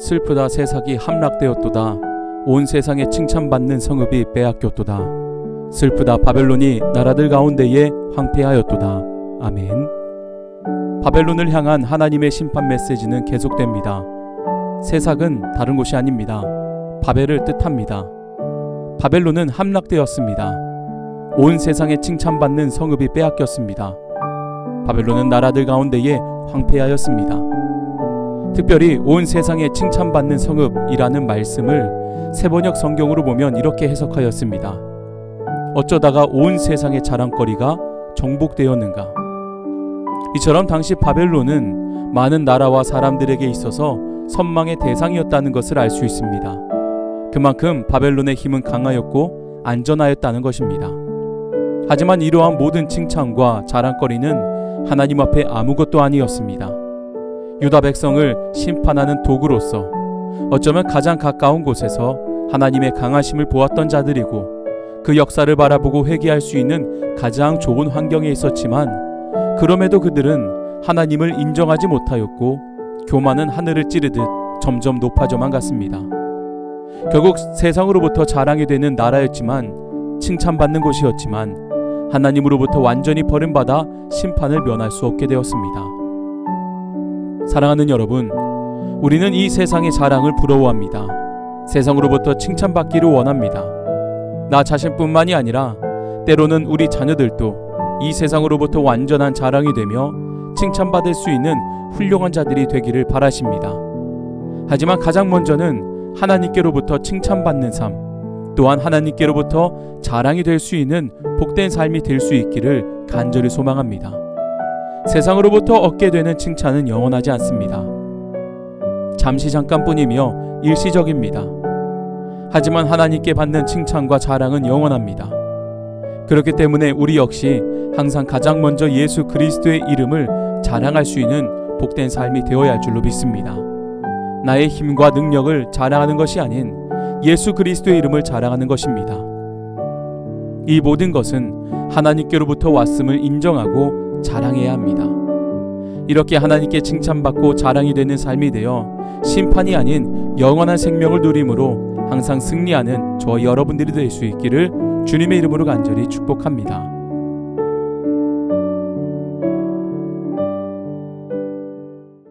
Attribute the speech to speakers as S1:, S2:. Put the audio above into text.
S1: 슬프다 세상이 함락되었도다. 온 세상에 칭찬받는 성읍이 빼앗겼도다. 슬프다 바벨론이 나라들 가운데에 황폐하였도다. 아멘. 바벨론을 향한 하나님의 심판 메시지는 계속됩니다. 세상은 다른 곳이 아닙니다. 바벨을 뜻합니다. 바벨론은 함락되었습니다. 온 세상에 칭찬받는 성읍이 빼앗겼습니다. 바벨론은 나라들 가운데에 황폐하였습니다 특별히 온 세상에 칭찬받는 성읍이라는 말씀을 세번역 성경으로 보면 이렇게 해석하였습니다. 어쩌다가 온 세상의 자랑거리가 정복되었는가? 이처럼 당시 바벨론은 많은 나라와 사람들에게 있어서 선망의 대상이었다는 것을 알 수 있습니다. 그만큼 바벨론의 힘은 강하였고 안전하였다는 것입니다. 하지만 이러한 모든 칭찬과 자랑거리는 하나님 앞에 아무것도 아니었습니다. 유다 백성을 심판하는 도구로서 어쩌면 가장 가까운 곳에서 하나님의 강하심을 보았던 자들이고 그 역사를 바라보고 회개할 수 있는 가장 좋은 환경에 있었지만 그럼에도 그들은 하나님을 인정하지 못하였고 교만은 하늘을 찌르듯 점점 높아져만 갔습니다. 결국 세상으로부터 자랑이 되는 나라였지만 칭찬받는 곳이었지만 하나님으로부터 완전히 버림받아 심판을 면할 수 없게 되었습니다. 사랑하는 여러분, 우리는 이 세상의 자랑을 부러워합니다. 세상으로부터 칭찬받기를 원합니다. 나 자신뿐만이 아니라 때로는 우리 자녀들도 이 세상으로부터 완전한 자랑이 되며 칭찬받을 수 있는 훌륭한 자들이 되기를 바라십니다. 하지만 가장 먼저는 하나님께로부터 칭찬받는 삶, 또한 하나님께로부터 자랑이 될 수 있는 복된 삶이 될 수 있기를 간절히 소망합니다. 세상으로부터 얻게 되는 칭찬은 영원하지 않습니다. 잠시 잠깐뿐이며 일시적입니다. 하지만 하나님께 받는 칭찬과 자랑은 영원합니다. 그렇기 때문에 우리 역시 항상 가장 먼저 예수 그리스도의 이름을 자랑할 수 있는 복된 삶이 되어야 할 줄로 믿습니다. 나의 힘과 능력을 자랑하는 것이 아닌 예수 그리스도의 이름을 자랑하는 것입니다. 이 모든 것은 하나님께로부터 왔음을 인정하고 자랑해야 합니다. 이렇게 하나님께 칭찬받고 자랑이 되는 삶이 되어 심판이 아닌 영원한 생명을 누림으로 항상 승리하는 저 여러분들이 될 수 있기를 주님의 이름으로 간절히 축복합니다.